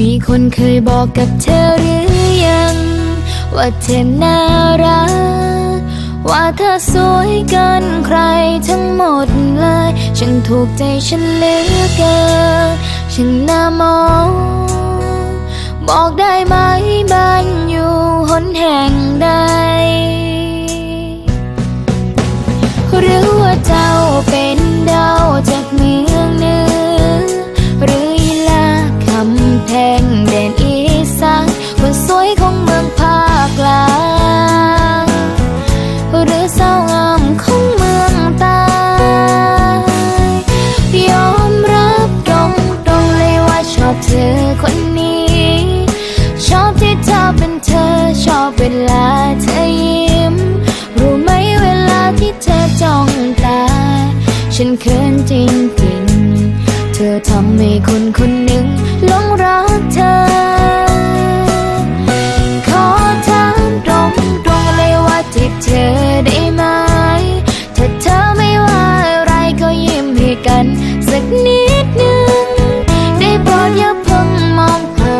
มีคนเคยบอกกับเธอหรือยัง ว่าเธอน่ารัก ว่าเธอสวยเกินใครทั้งหมดเลย ฉันถูกใจฉันเหลือเกินฉันน่ามอง งแดนอีสานคนสวยของเมืองภาคกลางหรือสาวงามของเมืองใต้ยอมรับตรงตรงเลยว่าชอบเธอคนนี้ ชอบที่เธอเป็นเธอชอบเวลาเธอยิ้ม รู้ไหมเวลาที่เธอจ้องตา ฉันเขินจริงๆเธ อทำให้คนคนหนึ่งหลงรักเธอ ขอถามตรงตรงๆเลยว่าจีบเธอได้ไหม ถ้าเธอไม่ว่าอะไรก็ยิ้มให้กันสักนิดหนึ่ง ได้โปรดอย่าเพิ่งมองผ่า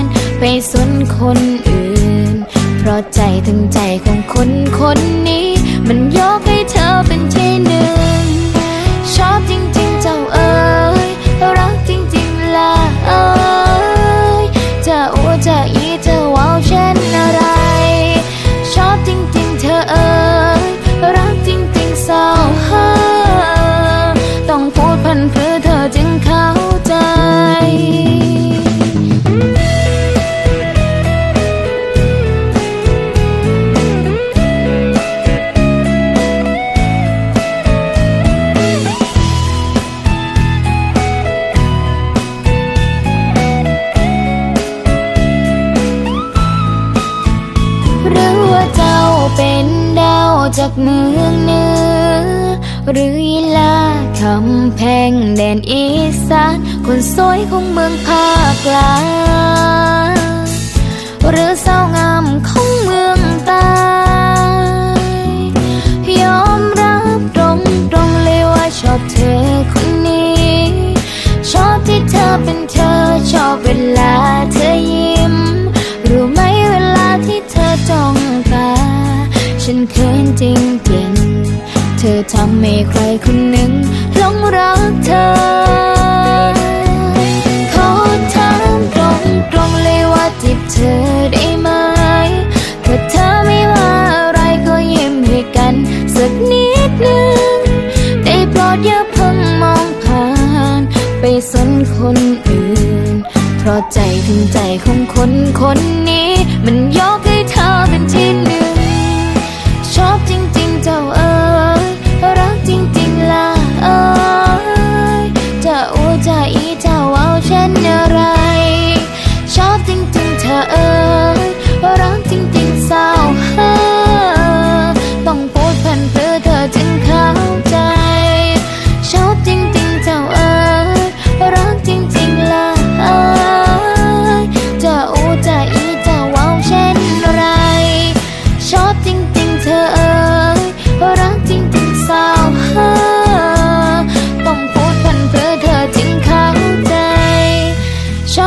น ไปสนคนอื่น เพราะใจถึงใจของคนคนนี้ มันยกให้เธอ หรือว่าเจ้าเป็นดาวจากเมืองเหนือ หรือลาคำแพงแดนอีสานคนสวยของเมืองภาคกลางหรือสาวงามของเมืองใต้ยอมรับตรงตรงๆเลยว่าชอบเธอคนนี้ ชอบที่เธอเป็นเธอ ฉันเขินจริงๆ เธอทำให้ใครคนหนึ่งหลงรักเธอ ขอถามตรงๆเลยว่าจีบเธอได้ไหมถ้าเธอไม่ว่าอะไรก็ยิ้มให้กันสักนิดหนึ่งได้โปรดอย่าเพิ่งมองผ่าน ไปสนคนอื่น เพราะใจถึงใจของคนคนนี้มันยก ว้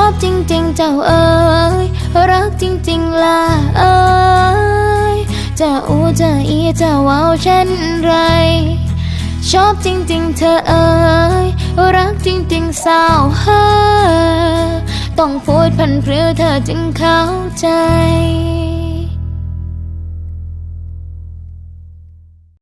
อบจริงๆ เจ้าเอ๋ยรักจริงๆล่ะเอ๋ยจะอู้จะอีจะว้าวเช่นไร ชอบจริงๆ เธอเอ๋ยรักจริงๆสาวเฮอต้องพูดพันเพื่อเธอจึงเข้าใจ